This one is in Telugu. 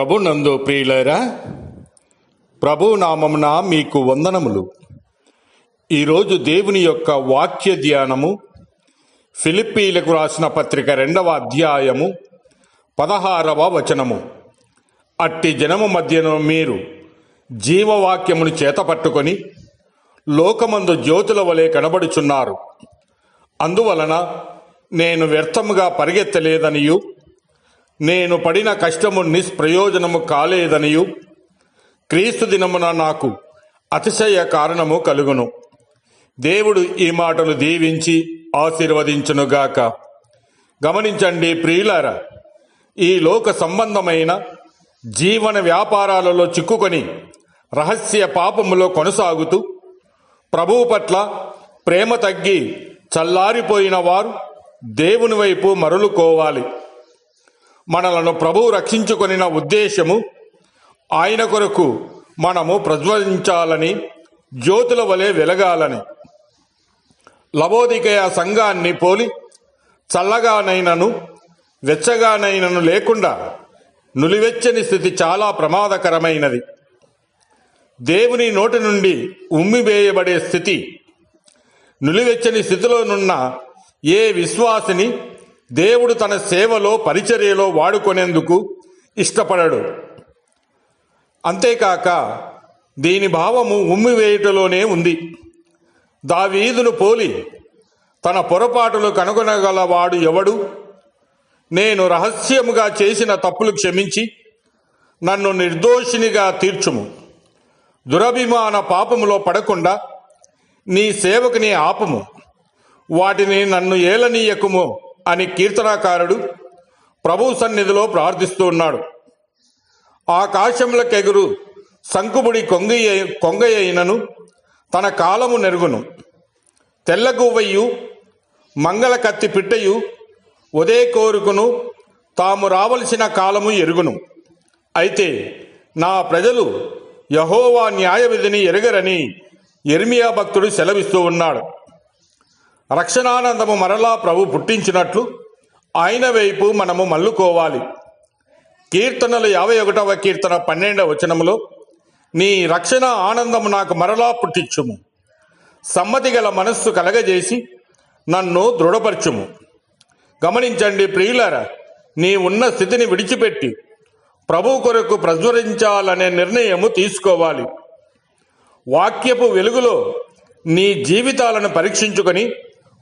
ప్రభు నందు ప్రియులరా ప్రభు నామమున మీకు వందనములు. ఈరోజు దేవుని యొక్క వాక్య ధ్యానము ఫిలిప్పీలకు రాసిన పత్రిక రెండవ అధ్యాయము పదహారవ వచనము. అట్టి జనము మధ్యను మీరు జీవవాక్యమును చేతపట్టుకొని లోకమందు జ్యోతుల వలె కనబడుచున్నారు. అందువలన నేను వ్యర్థముగా పరిగెత్తలేదనియు నేను పడిన కష్టము నిష్ప్రయోజనము కాలేదనియు. క్రీస్తు దినమున నాకు అతిశయ కారణము కలుగును. దేవుడు ఈ మాటలు దీవించి ఆశీర్వదించునుగాక. గమనించండి ప్రియులార ఈ లోక సంబంధమైన జీవన వ్యాపారాలలో చిక్కుకొని రహస్య పాపములో కొనసాగుతూ ప్రభువు పట్ల ప్రేమ తగ్గి చల్లారిపోయిన వారు దేవుని వైపు మరలుకోవాలి. మనలను ప్రభువు రక్షించుకొనిన ఉద్దేశము ఆయన కొరకు మనము ప్రజ్వలించాలని జ్యోతుల వలె వెలగాలని. లవోదికయ సంఘాన్ని పోలి చల్లగానైనను వెచ్చగానైనను లేకుండా నులివెచ్చని స్థితి చాలా ప్రమాదకరమైనది. దేవుని నోటి నుండి ఉమ్మివేయబడే స్థితి నులివెచ్చని స్థితిలోనున్న ఏ విశ్వాసిని దేవుడు తన సేవలో పరిచర్యలో వాడుకొనేందుకు ఇష్టపడడు. అంతేకాక దీని భావము ఉమ్మివేయుటలోనే ఉంది. దావీదును పోలి తన పొరపాటులు కనుగొనగలవాడు ఎవడు? నేను రహస్యముగా చేసిన తప్పులు క్షమించి నన్ను నిర్దోషినిగా తీర్చుము. దురభిమాన పాపములో పడకుండా నీ సేవకుని ఆపము. వాటిని నన్ను ఏలనీయకుము. అని కీర్తనాకారుడు ప్రభు సన్నిధిలో ప్రార్థిస్తూ ఉన్నాడు. ఆకాశములకెగురు శంకుముడి కొంగయ్య కొంగయ్యనను తన కాలము నెరుగును. తెల్లగువ్వయ్యు మంగళ కత్తి పిట్టయు ఉదయ కోరుకును తాము రావలసిన కాలము ఎరుగును. అయితే నా ప్రజలు యహోవా న్యాయ విధిని ఎరగరని ఎర్మియా భక్తుడు సెలవిస్తూ ఉన్నాడు. రక్షణానందము మరలా ప్రభు పుట్టించినట్లు ఆయన వైపు మనము మల్లుకోవాలి కీర్తనలు యాభై ఒకటవ కీర్తన పన్నెండవ వచనములో నీ రక్షణ ఆనందము నాకు మరలా పుట్టించుము. సమ్మతి గల మనస్సు కలగజేసి నన్ను దృఢపరచుము. గమనించండి ప్రియులారా నీ ఉన్న స్థితిని విడిచిపెట్టి ప్రభు కొరకు ప్రజ్వరించాలనే నిర్ణయము తీసుకోవాలి. వాక్యపు వెలుగులో నీ జీవితాలను పరీక్షించుకొని